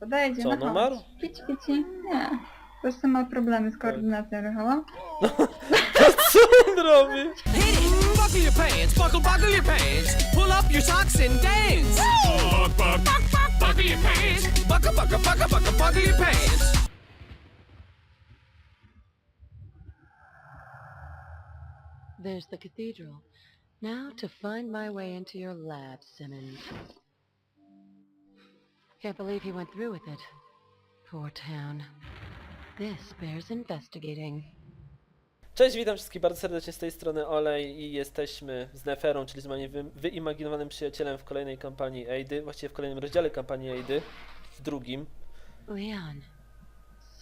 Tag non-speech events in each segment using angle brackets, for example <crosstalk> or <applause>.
podejdzie. Co, no on chodź. umarł? Pici, pici. Nie. Po prostu ma problemy z koordynacją ruchową. Co on robi? Hit it! Buckle your pants, buckle, buckle your pants. Pull up your socks and dance. Buck, buck, buck, buck, buckle your pants. Buckle, buckle, buckle, buckle, buckle your pants. There's the cathedral. Now to find my way into your lab, Simmons. Can't believe he went through with it. Poor town. This bears investigating. Cześć, witam wszystkich bardzo serdecznie z tej strony Olej i jesteśmy z Neferą, czyli z moim wy- wyimaginowanym przyjacielem w kolejnej kampanii Eidy, właściwie w kolejnym rozdziale kampanii Eidy, w drugim. Leon.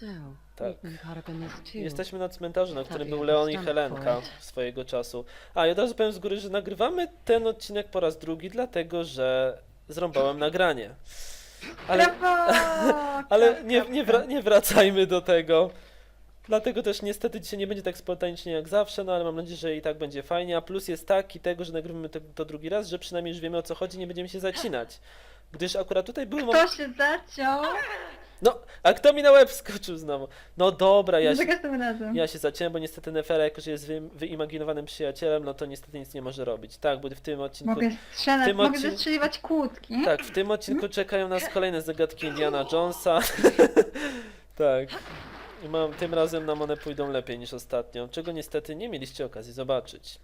So, Tak. Jesteśmy na cmentarzu, na którym był Leon i Helenka swojego czasu. A i od razu powiem z góry, że nagrywamy ten odcinek po raz drugi, dlatego że zrąbałem nagranie. Ale, <laughs> ale nie, nie, wra- nie wracajmy do tego. Dlatego też niestety dzisiaj nie będzie tak spontanicznie jak zawsze, no ale mam nadzieję, że i tak będzie fajnie. A plus jest taki tego, że nagrywamy to, to drugi raz, że przynajmniej już wiemy o co chodzi, nie będziemy się zacinać. Gdyż akurat tutaj były Kto się zaciął? No, a kto mi na łeb skoczył znowu? No dobra, ja Ja się, razem. ja się zaciąłem, bo niestety Nefera, jako że jest wy, wyimaginowanym przyjacielem, no to niestety nic nie może robić. Tak, bo w tym odcinku... Mogę strzelać, tym mogę odcin- zestrzeliwać kłódki. Tak, w tym odcinku czekają nas <laughs> kolejne zagadki Indiana Jonesa. <laughs> tak. I mam, tym razem nam one pójdą lepiej niż ostatnio, czego niestety nie mieliście okazji zobaczyć.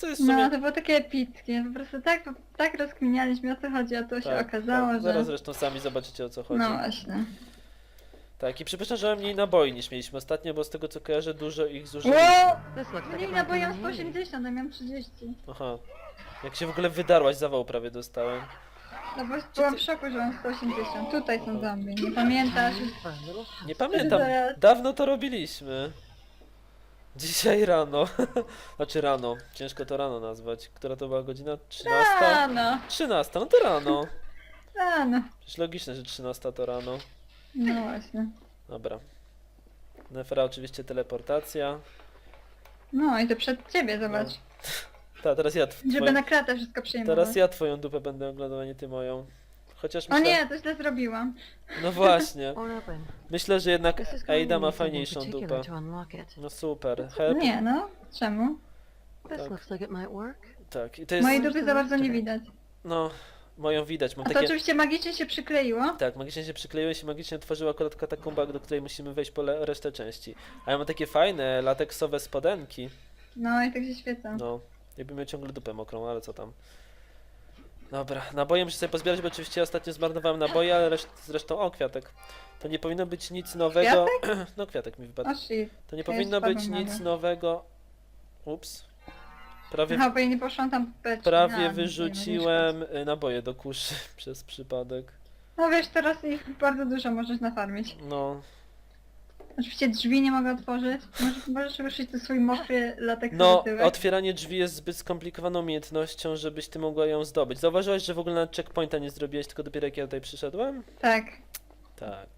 Co jest w sumie... No, to było takie epickie. Po prostu tak, tak rozkminialiśmy o co chodzi, a to się tak, okazało, tak. że... Zaraz zresztą sami zobaczycie o co chodzi. No właśnie. Tak, i przypuszczam, że mniej naboi niż mieliśmy ostatnio, bo z tego co kojarzę, dużo ich no bo be ja mam needed. 180, a miałem 30. Aha. Jak się w ogóle wydarłaś, zawał prawie dostałem. No bo byłam w szoku, że mam 180. Tutaj są zombie, nie pamiętasz? Nie pamiętam, dawno to robiliśmy. Dzisiaj rano. <laughs> Znaczy rano, ciężko to rano nazwać. Która to była godzina? 13? Rano, 13, no to rano. rano. Przecież logiczne, że 13 to rano. No właśnie. Dobra. Nefera oczywiście teleportacja. No i to przed ciebie, zobacz. <laughs> Ta, teraz ja tw- Żeby twoją, na kratę wszystko przyjmować. teraz ja twoją dupę będę oglądał, a nie ty moją. Chociaż O myślę... nie, to źle zrobiłam. No właśnie. <laughs> Open. Myślę, że jednak This is going Aida ma fajniejszą particular dupę. to unlock it. No super. Help. Nie no, czemu? This Tak. looks like it might work. Tak, i to jest... Mojej dupy za bardzo nie widać. No, moją widać. Mam A to takie... oczywiście magicznie się przykleiło. Tak, magicznie się przykleiły się, magicznie tworzyła akurat katakumba, do której musimy wejść po le- resztę części. A ja mam takie fajne, lateksowe spodenki. No i tak się świecą. No, jakbym miał ciągle dupę mokrą, ale co tam. Dobra, naboje muszę sobie pozbierać, bo oczywiście ostatnio zmarnowałem naboje, ale reszt, zresztą, o kwiatek. To nie powinno być nic nowego. <clears throat> no kwiatek mi wypadł. O shit. To nie powinno być nic nowego. Ups. Prawie, Aha, bo ja nie poszłam tam beczki. prawie A, nie wyrzuciłem y, naboje do kuszy <laughs> przez przypadek. No wiesz, teraz ich bardzo dużo możesz nafarmić. No, Oczywiście drzwi nie mogę otworzyć. Możesz, możesz ruszyć to swój mokry latek No, tyłek. otwieranie drzwi jest zbyt skomplikowaną umiejętnością, żebyś ty mogła ją zdobyć. Zauważyłaś, że w ogóle na checkpointa nie zrobiłeś, tylko dopiero jak ja tutaj przyszedłem? Tak. Tak.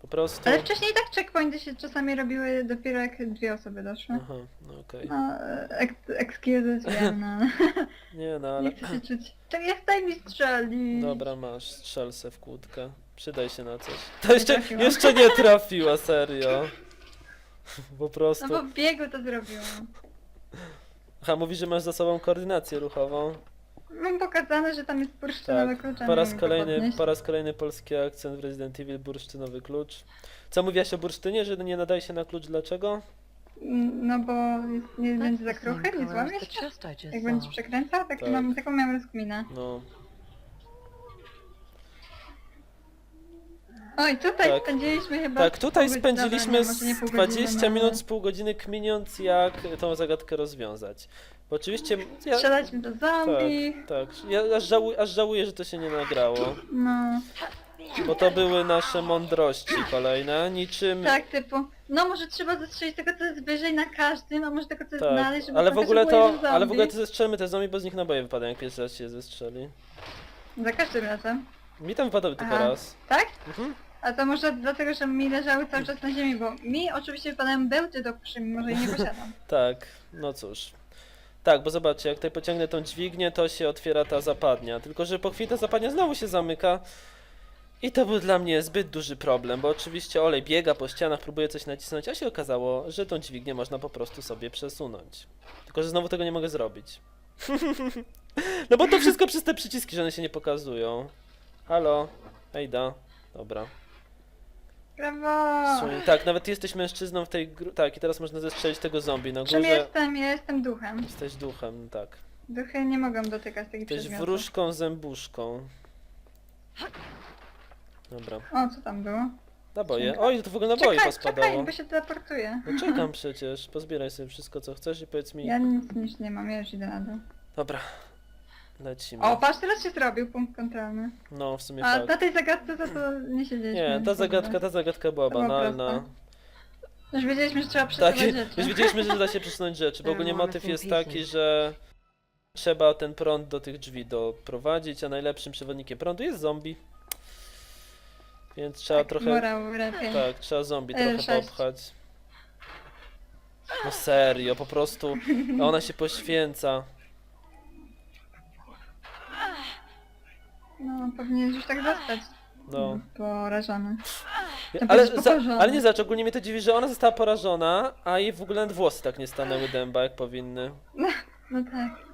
Po prostu. Ale wcześniej tak checkpointy się czasami robiły dopiero jak dwie osoby doszły. Aha, no okej. No, ex excuses, <laughs> wiem, no. Nie no, Nie ale... chcę się czuć. Tak jak daj mi strzelić. Dobra, masz, strzel se w kłódkę. Przydaj się na coś. To jeszcze, trafiłam. jeszcze nie trafiła, serio. <laughs> Po prostu. No bo w biegu to zrobiłam. Aha, mówi, że masz za sobą koordynację ruchową. Mam pokazane, że tam jest bursztynowy Tak, klucz, a po nie raz wiem, kolejny, po raz kolejny polski akcent w Resident Evil bursztynowy klucz. Co mówiłaś o bursztynie, że nie nadaje się na klucz, dlaczego? Mm, No bo nie będzie za the same kruchy, nie złamiesz się? Jak będziesz przekręcał? Tak, Tak. Mam, taką miałam rozkminę. No, Oj, tutaj Tak. spędziliśmy chyba... tak, tutaj godziny, spędziliśmy dobra, nie, może nie z pół godziny, 20 no, minut z pół godziny kminiąc, jak tą zagadkę rozwiązać. Bo oczywiście, ja, Strzelaliśmy do zombie. tak, ja aż, żałuję, aż żałuję, że to się nie nagrało, No, bo to były nasze mądrości kolejne, niczym... tak, typu... No może trzeba zastrzelić tego, co jest wyżej na każdym, a może tego, co jest Tak, dalej, żeby ale w ogóle to, ale w ogóle to zestrzelmy te zombie, bo z nich naboje wypadają, jak pierwszy raz się zestrzeli. Za każdym razem. Mi tam wypadały tylko raz. Tak? Mhm. A to może dlatego, że mi leżały cały czas na ziemi, bo mi oczywiście wypadają bełty do kuszy, mimo że jej nie <laughs> posiadam. Tak, no cóż. Tak, bo zobaczcie, jak tutaj pociągnę tą dźwignię, to się otwiera ta zapadnia. Tylko, że po chwili ta zapadnia znowu się zamyka. I to był dla mnie zbyt duży problem, bo oczywiście olej biega po ścianach, próbuje coś nacisnąć, a się okazało, że tą dźwignię można po prostu sobie przesunąć. Tylko, że znowu tego nie mogę zrobić. <laughs> no bo to wszystko przez te przyciski, że one się nie pokazują. Halo? Ejda. Dobra. Brawo! Słuchaj, tak, nawet jesteś mężczyzną w tej gru... Tak, i teraz można zestrzelić tego zombie na Czym górze. jestem? Ja jestem duchem. Jesteś duchem, tak. Duchy nie mogą dotykać takich Jesteś przedmiotów. wróżką zębuszką. Dobra. O, co tam było? Naboje. Oj, to w ogóle naboi Czekaj, pospadało. czekaj, bo się teleportuje. No czekam przecież. Pozbieraj sobie wszystko, co chcesz i powiedz mi. Ja nic, nic nie mam, ja już idę na dół. Dobra. Lecimy. O, patrz, teraz się zrobił punkt kontrolny. No, w sumie A tak. na tej zagadce to, to nie siedzieliśmy. Nie, ta zagadka, ta zagadka była To było banalna. proste. Już wiedzieliśmy, że trzeba Tak, przesuwać już rzeczy. wiedzieliśmy, że da się przesunąć rzeczy, bo <laughs> ogólnie motyw jest taki, że trzeba ten prąd do tych drzwi doprowadzić, a najlepszym przewodnikiem prądu jest zombie. Więc trzeba tak, trochę. Morał lepiej. Tak, trzeba zombie E, trochę sześć. popchać. No serio, po prostu ona się poświęca. No, powinien już tak zostać. No. Porażony. Ja- To Ale, będziesz za, pokorzony. ale nie zacz, ogólnie mnie to dziwi, że ona została porażona, a jej w ogóle nawet włosy tak nie stanęły dęba jak powinny. No tak.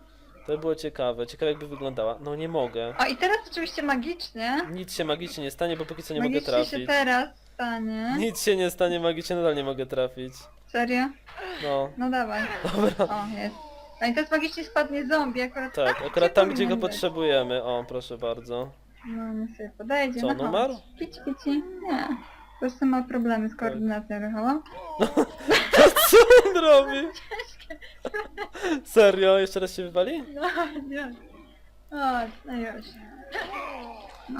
To by było ciekawe, ciekawe jakby wyglądała. No nie mogę. O, i teraz oczywiście magicznie. Nic się magicznie nie stanie, bo póki co nie mogę magicznie się trafić. teraz stanie. Nic się nie stanie magicznie, nadal nie mogę trafić. Serio? No, No dawaj. dobra. O, jest. No i teraz magicznie spadnie zombie akurat Tak, tam, akurat tam, gdzie go potrzebujemy. O, proszę bardzo. No, nie sobie podejdzie. Co, no on umarł? chodź. Pici, pici. Nie. Po prostu ma problemy z koordynacją ruchową. <laughs> Co on robi? Serio? Jeszcze raz się wywali? No, nie. O, no już.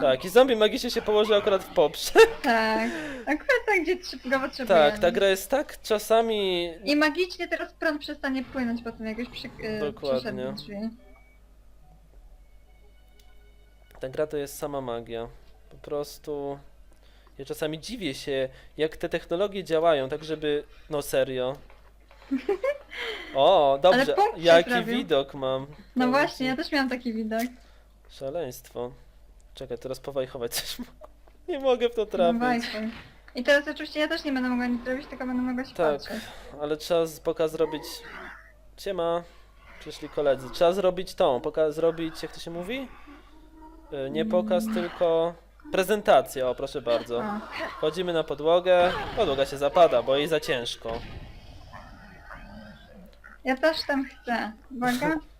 Tak, i zombie magicznie się położył akurat w poprzek. <laughs> Tak. Akurat tak, gdzie trzy- go potrzebujemy. Tak, ta gra jest tak czasami... I magicznie teraz prąd przestanie płynąć po tym, jak już przy, yy, Dokładnie. do drzwi. Ta gra to jest sama magia. Po prostu... Ja czasami dziwię się, jak te technologie działają, tak żeby... No serio. <laughs> O, dobrze. punkt się Jaki zrobił. widok mam. No właśnie, ja też miałam taki widok. Szaleństwo. Czekaj, teraz powajchować coś. <laughs> Nie mogę w to No trafić. właśnie. I teraz oczywiście ja też nie będę mogła nic zrobić, tylko będę mogła się Tak, patrzeć. ale trzeba z poka zrobić... Siema. Przyszli koledzy. Trzeba zrobić tą, poka zrobić, jak to się mówi? Y, Nie pokaz, tylko prezentację, o proszę bardzo. O. Chodzimy na podłogę, podłoga się zapada, bo jej za ciężko. Ja też tam chcę. Uwaga. <laughs>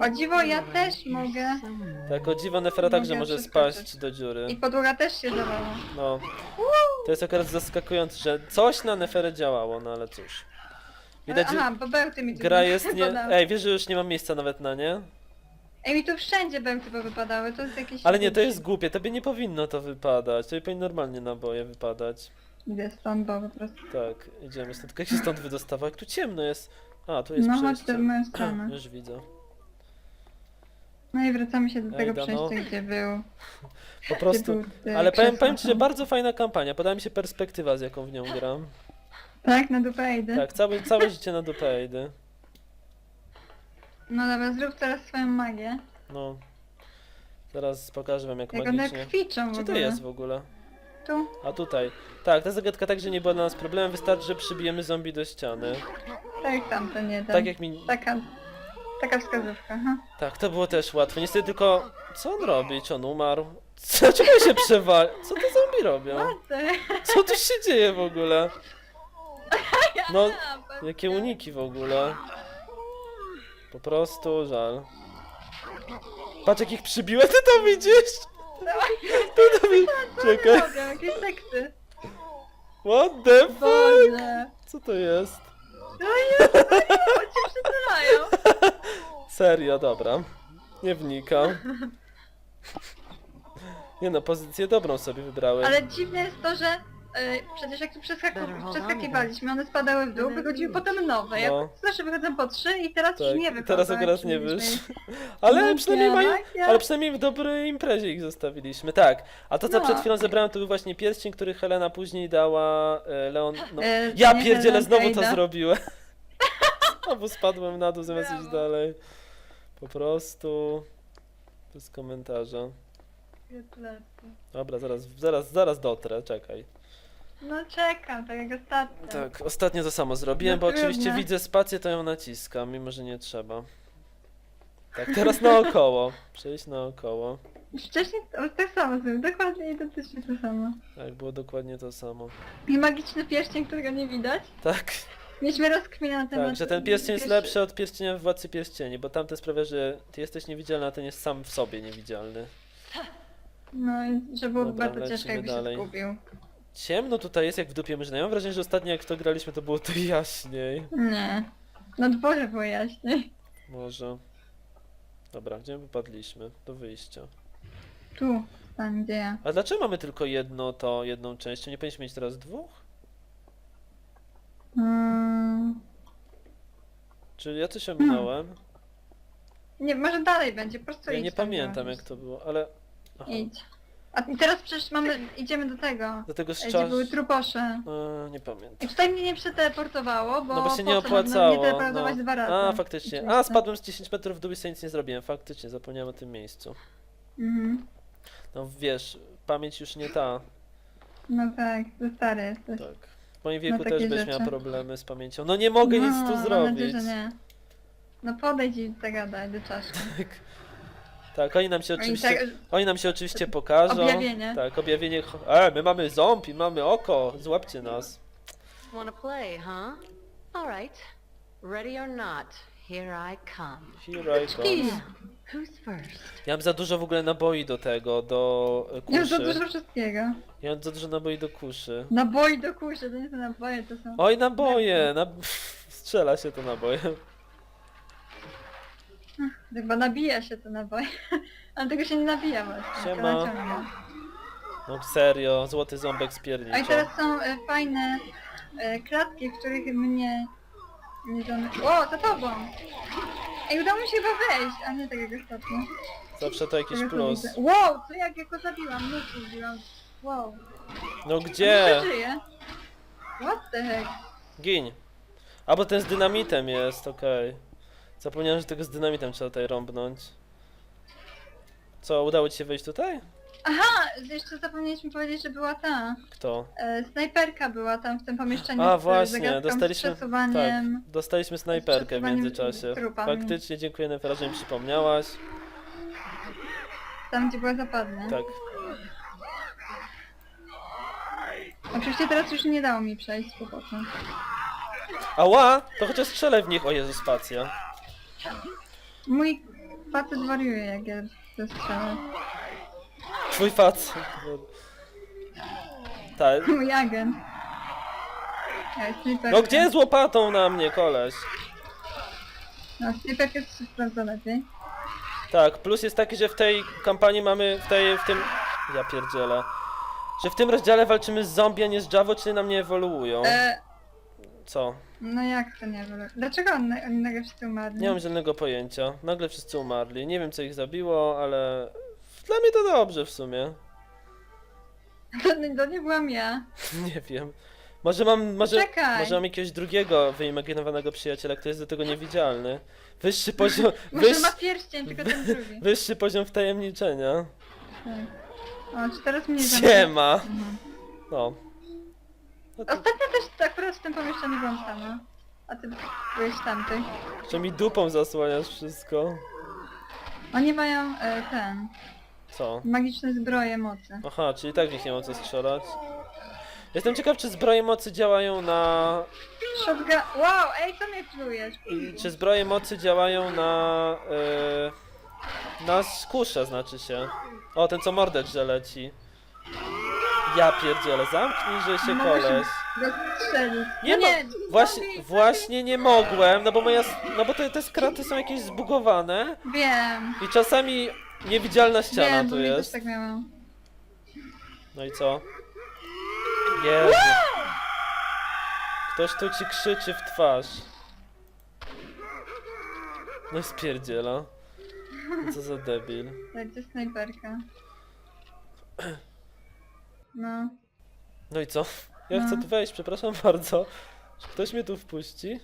O dziwo, ja też mogę. Tak, o dziwo Nefera także Mogę może przeskoczyć. spaść do dziury. I podłoga też się zawala. No. To jest akurat zaskakujące, że coś na Neferę działało, no ale cóż. Widać, że Aha, bo bełty mi tu gra jest nie... wypadały. Ej, wiesz, że już nie mam miejsca nawet na nie? Ej, mi tu wszędzie bełty wypadały, to jest jakieś... Ale nie, to jest głupie, tobie nie powinno to wypadać. Tobie powinno normalnie naboje wypadać. Idę stąd, bo po prostu... Tak, idziemy stąd. Tylko jak się stąd wydostawa? Jak tu ciemno jest. A, tu jest No chodź przejście. w moją stronę. Już widzę. No i wracamy się do Ej, tego Dano. przejścia, gdzie był... <laughs> Po prostu. był, e, Ale powiem, powiem ci, że tam. bardzo fajna kampania. Podoba mi się perspektywa, z jaką w nią gram. Tak, na dupę idę. Tak, całe, całe życie na dupę idę. No dobra, zrób teraz swoją magię. No. Zaraz pokażę wam jak Jak one magicznie. kwiczą w Gdzie to ogóle. jest w ogóle? Tu. A tutaj. Tak, ta zagadka także nie była dla nas problemem, wystarczy, że przybijemy zombie do ściany. Tak, tamten jeden. Tak jak mi... Taka... Taka wskazówka, aha. Tak, to było też łatwe. Niestety tylko... Co on robi? Czy on umarł? Co, czemu się przewali? Co te zombie robią? Co tu się dzieje w ogóle? <laughs> No, jakie uniki w ogóle. Po prostu żal. Patrz jak ich przybiłem, ty to widzisz? Ty to widzisz? Czekaj. Robią jakieś teksty. What the fuck? Boże. Co to jest? No jest, no cię przecelają. <laughs> Serio, dobra. Nie wnikam. <laughs> Nie no, pozycję dobrą sobie wybrałem. Ale dziwne jest to, że e, przecież jak tu przeskaku- przeskakiwaliśmy, one spadały w dół, wychodziły potem nowe. Ja No. zawsze wychodzą po trzy i teraz już Tak, nie wychodzą. teraz jak akurat nie ich. <laughs> Ale przynajmniej mają, magia. ale przynajmniej w dobrej imprezie ich zostawiliśmy. Tak. A to co No. przed chwilą zebrałem to był właśnie pierścień, który Helena później dała e, Leon. No, E, ja nie pierdzielę, Helen znowu to Kejda. zrobiłem. <laughs> Znowu spadłem na dół zamiast iść Brawo. dalej. Po prostu bez komentarza. Dobra, zaraz, zaraz, zaraz dotrę, czekaj. No czekam, tak jak ostatnio. Tak, ostatnio to samo zrobiłem, No bo oczywiście trudno. widzę spację, to ją naciskam, mimo że nie trzeba. Tak, teraz naokoło. Przejść naokoło. Wcześniej to, tak samo zrobił, dokładnie identycznie to samo. Tak, było dokładnie to samo. I magiczny pierścień, którego nie widać. Tak, Mieliśmy rozkminę na temat... tak, że ten pierścień jest pierści- lepszy od pierścienia w Władcy Pierścieni, bo tamten sprawia, że ty jesteś niewidzialny, a ten jest sam w sobie niewidzialny. No i że było Dobra, bardzo ciężko, lecimy jakby dalej. się zgubił. Ciemno tutaj jest jak w dupie myrzyna. Ja mam wrażenie, że ostatnio jak to graliśmy, to było tu jaśniej. Nie. Na dworze było jaśniej. Może. Dobra, gdzie my wypadliśmy? Do wyjścia. Tu, tam gdzie ja. A dlaczego mamy tylko jedno to, jedną część? Czy Nie powinniśmy mieć teraz dwóch? Mm, Czy ja coś ominąłem? nie, może dalej będzie, po prostu Ja idź nie tam, pamiętam jak to było, ale... Aha. Idź. A i teraz przecież mamy, idziemy do tego, Do tego gdzie szczas... były truposze. E, nie pamiętam. I tutaj mnie nie przeteleportowało, bo No bo się po nie co mam opłacało. Nie teleportować No. dwa razy. A, faktycznie. A, Oczywiście. spadłem z 10 metrów w dół i sobie nic nie zrobiłem. Faktycznie, zapomniałem o tym miejscu. Mhm. No wiesz, pamięć już nie ta. No tak, to stary jesteś. Tak. W moim wieku takie też byś rzeczy. miała problemy z pamięcią. No nie mogę nic no, tu Mam zrobić. nadzieję, że nie. No podejdź i zagadaj do czaszki. <laughs> Tak, oni nam się Oni oczywiście, tak- oni nam się oczywiście pokażą. Objawienie. Tak, objawienie. E, my mamy ząb i mamy oko, złapcie nas. Wanna play, huh? All right. Ready or not, here I come. Here I come. I Who's first? Ja mam za dużo w ogóle naboi do tego, do e, już za kuszy. dużo wszystkiego. Ja mam za dużo naboi do kuszy. Naboi do kuszy, to nie są naboje, to są... Oj, naboje! Na... <laughs> Strzela się to naboje. Chyba nabija się to naboje. <laughs> Ale tego się nie nabija właśnie. tylko Siema. naciąga. No serio, złoty ząbek A i teraz są e, fajne e, klatki, w których mnie nie żony... O, za tobą! Ej, udało mi się chyba wejść, a nie tak jak ostatnio. Zawsze to jakiś Tego plus. widzę. Wow, co jak ja go zabiłam? Nóż zrobiłam. Wow. No Gdzie? What the heck? Gin. A bo ten z dynamitem jest, okej. Zapomniałem, że tego z dynamitem trzeba tutaj rąbnąć. Co, udało ci się wejść tutaj? Aha, jeszcze zapomnieliśmy powiedzieć, że była ta. Kto? E, snajperka była tam w tym pomieszczeniu A z właśnie, zagadką, dostaliśmy. z przesuwaniem. Tak, dostaliśmy snajperkę w przesuwaniem międzyczasie. trupami. Faktycznie dziękuję Nefera, że mi przypomniałaś. Tam gdzie była zapadnia. Tak. Oczywiście teraz już nie dało mi przejść z kłopotem. Ała! To chociaż strzelę w nich. O Jezu, spacja. Mój facet wariuje jak ja zestrzelę. Twój fac. Tak. Mój agent. Ja. No gdzie z łopatą na mnie, koleś? No snajperka się sprawdza lepiej. Tak, plus jest taki, że w tej kampanii mamy, w tej, w tym... Ja pierdzielę. Że w tym rozdziale walczymy z zombie, a nie z Javo, czyli nam nie ewoluują. E, Co? no jak to nie wiem. Dlaczego on, oni nagle wszyscy umarli? Nie mam żadnego pojęcia. Nagle wszyscy umarli. Nie wiem co ich zabiło, ale... Dla mnie to dobrze w sumie. To, <laughs> nie- to nie byłam ja. <laughs> Nie wiem. Może mam, może, Czekaj. może mam jakiegoś drugiego wyimaginowanego przyjaciela, który jest do tego niewidzialny. Wyższy <laughs> poziom, Może wyż, ma pierścień, tylko ten drugi. wyższy poziom wtajemniczenia. Tak. O, czy teraz mnie? Siema! Mhm. No. Ostatnio też akurat w tym pomieszczeniu byłam sama. A ty byłeś tamtych. że mi dupą zasłaniasz wszystko. Oni mają e, ten, Co? magiczne zbroje mocy. Aha, czyli tak w nich nie ma co strzelać. Jestem ciekaw, czy zbroje mocy działają na... Shotgun... Wow, ej, co mnie plujesz? i Czy zbroje mocy działają na... Yy, na skusze, znaczy się. O, ten co mordę drze leci. Ja pierdzielę, zamknij, że się Mogę koleś. Nie, no nie, właśnie, właśnie nie mogłem, no bo moja, s- no bo te, te skraty są jakieś zbugowane Wiem, i czasami niewidzialna ściana wiem, bo tu też jest. tak. No i co? Jezu. Ktoś tu ci krzyczy w twarz. No i spierdziela. Co za debil. Tak, gdzie snajperka? No. No i co? Ja chcę No. tu wejść, przepraszam <laughs> bardzo. Czy ktoś mnie tu wpuści?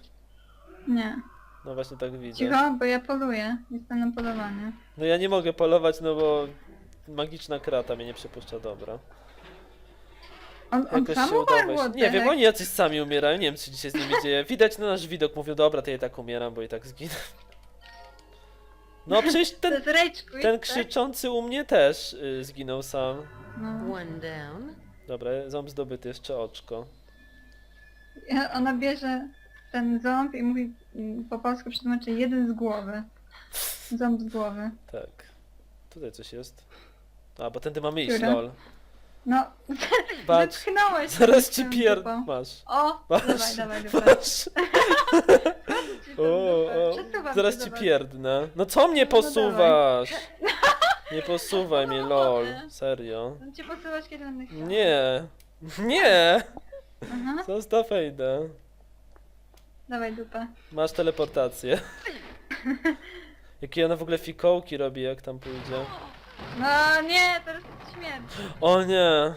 Nie. No właśnie tak widzę. Cicho, bo ja poluję. Jestem na polowanie. No ja nie mogę polować, no bo magiczna krata mnie nie przypuszcza, dobra. On, on Jakoś się udało Nie wiem, oni jacyś sami umierają, nie wiem co dzisiaj z nimi dzieje. Widać na nasz widok, mówią, dobra, to ja i tak umieram, bo i tak zginę. No przecież ten, rage ten tak? krzyczący u mnie też y, zginął sam. No. One down. Dobra, ząb zdobyty, jeszcze oczko. Ja- Ona bierze ten ząb i mówi mm, po polsku przetłumaczy jeden z głowy. Ząb z głowy. Tak. Tutaj coś jest. A, bo tędy mamy iść, Które? lol. No, <laughs> Patrz, wypchnąłeś. zaraz ci tą pierd... dupą. Masz. O, Masz. dawaj, dawaj, dawaj. Masz. <laughs> O, o, zaraz ci pierdnę. No co mnie No posuwasz? <laughs> Nie posuwaj mnie, lol. Serio. On cię posyłasz kiedy chciał. Nie. <laughs> Nie! Aha, Zostaw Ejdę. dawaj dupę. Masz teleportację. <laughs> Jakie ona w ogóle fikołki robi, jak tam pójdzie. No nie, teraz jest śmierć. O nie.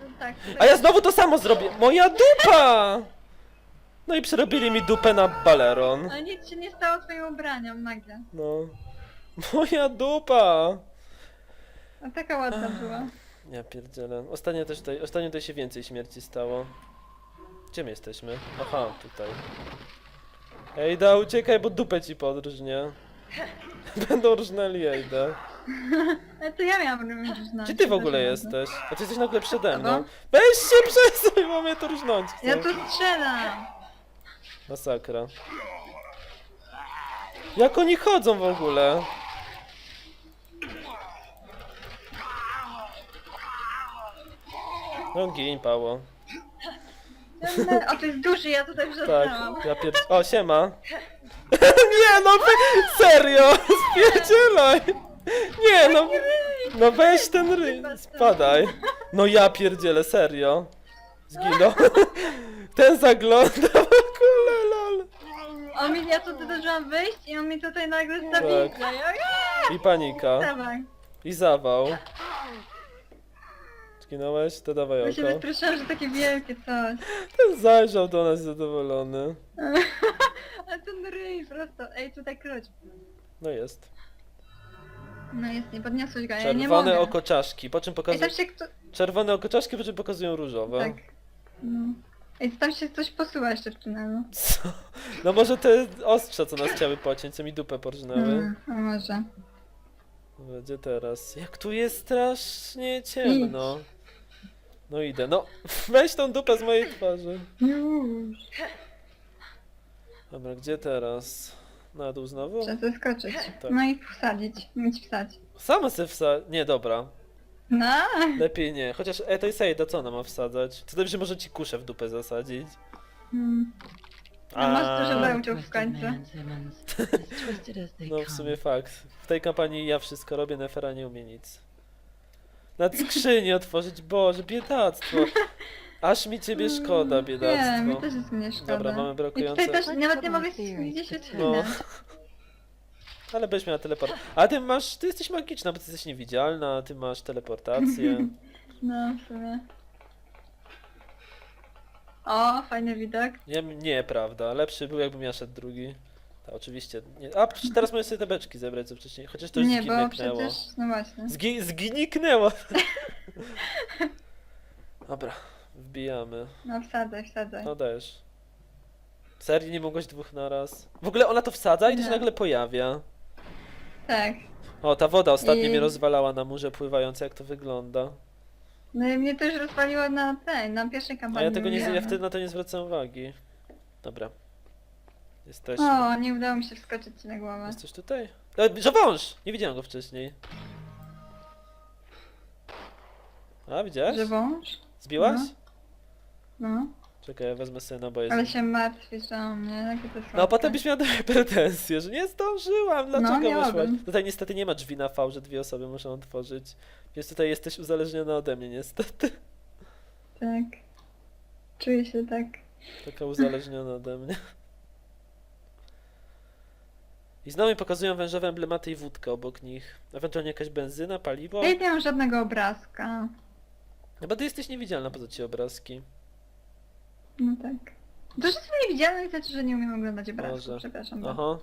No, tak. A ja znowu to samo zrobię. Moja dupa! No i przerobili mi dupę na baleron. No nic się nie stało twoim ubraniom nagle. No. Moja dupa! A taka ładna była. Ja pierdzielę. Ostatnio też tutaj, ostatnio tutaj się więcej śmierci stało. Gdzie my jesteśmy? Aha, tutaj. Ejda, uciekaj, bo dupę ci podróżnie. <laughs> Będą różnęli Ejda. Ale to ja miałam znać. Gdzie ty w ogóle jesteś? A ty jesteś nagle przede mną. Weź się przesuń, bo mnie tu różnąć. Ja tu strzelam. Masakra. Jak oni chodzą w ogóle? No gin, Pało. O, to jest duży, ja tutaj Tak, wrzucałam. ja pier... O, siema. <laughs> Nie no, wy... serio, <laughs> spierdzielaj. Nie no, no weź ten ry... spadaj. No ja pierdzielę, serio. Zginął. <laughs> Ten zagląda. On mi, ja tu zdążyłam wyjść i on mi tutaj nagle Tak. zawija. Ja, I panika. Dawaj. I zawał. Zginąłeś? To dawaj Ja się oko. wystraszyłam, że takie wielkie coś. Ten zajrzał do nas zadowolony. <laughs> A ten ryj prosto. Ej, tutaj klucz. No jest. No jest, nie podniosłeś go, ja nie Czerwone mogę. oko czaszki, po czym Ej, pokazują... tam się kto... Czerwone oko czaszki, po czym pokazują różowe. Tak. No. Ej, tam się coś posuwa jeszcze w tunelu. Co? No może te ostrza, co nas chciały pociąć, co mi dupę porżnęły. Mm, a może. Gdzie teraz? Jak tu jest strasznie ciemno. No idę, no <laughs> weź tą dupę z mojej twarzy. Już. Dobra, gdzie teraz? Na dół znowu? Trzeba zeskoczyć. Tak. No i wsadzić. Mieć wsać. Sama se wsa... Nie, dobra. No. Lepiej nie. Chociaż e, to jest Ejda, co ona ma wsadzać? Co dobrze może ci kuszę w dupę zasadzić? Mm. A masz dużo bełciów w końcu. No w sumie fakt. W tej kampanii ja wszystko robię, Nefera nie umie nic. Nad skrzyni otworzyć, Boże, biedactwo. Aż mi ciebie szkoda, Nie, mi biedactwo. też jest mnie szkoda. Dobra, mamy I brakujące... tutaj też nawet nie mogę Theories nigdzie się to No. <laughs> Ale byś miała teleport. A ty masz, ty jesteś magiczna, bo ty jesteś niewidzialna, ty masz teleportację. <laughs> No, w sumie. O, fajny widok. Nie, nie, prawda. Lepszy był jakbym ja szedł drugi. Ta, oczywiście. Nie. A, przecież teraz możesz sobie te beczki zebrać co wcześniej. Chociaż to już Nie, bo zgimeknęło. przecież... No właśnie. Zgi zginiknęło. <laughs> Dobra, wbijamy. No wsadzaj, wsadzaj. No dajesz. Serio nie mogłaś dwóch naraz? W ogóle ona to wsadza i to się Nie. nagle pojawia. Tak. O, ta woda ostatnio I- mnie rozwalała na murze pływającej, jak to wygląda. No i mnie też rozwaliło na tej, na pierwszej A kampanii. ja tego nie, ja wtedy na to nie zwracam uwagi. Dobra. Jesteśmy. O, nie udało mi się wskoczyć ci na głowę. Jesteś tutaj? E, że wąż! Nie widziałem go wcześniej. A, widziałeś? Że wąż? Zbiłaś? No. No. Czekaj, ja wezmę syna, bo jest... Ale się martwisz o mnie, jakie to No a słodkie. potem byś miała <laughs> pretensje, że nie zdążyłam, dlaczego nie wyszłaś? Tutaj niestety nie ma drzwi na V, że dwie osoby muszą otworzyć. Więc tutaj jesteś uzależniona ode mnie niestety. <laughs> Tak. Czuję się tak. Taka uzależniona ode mnie. I znowu mi pokazują wężowe emblematy i wódkę obok nich. Ewentualnie jakaś benzyna, paliwo. Ja nie mam żadnego obrazka. No bo ty jesteś niewidzialna poza ci obrazki. No tak. To, że jestem niewidzialna, znaczy, że nie umiem oglądać obrazków, Może. przepraszam. Aha.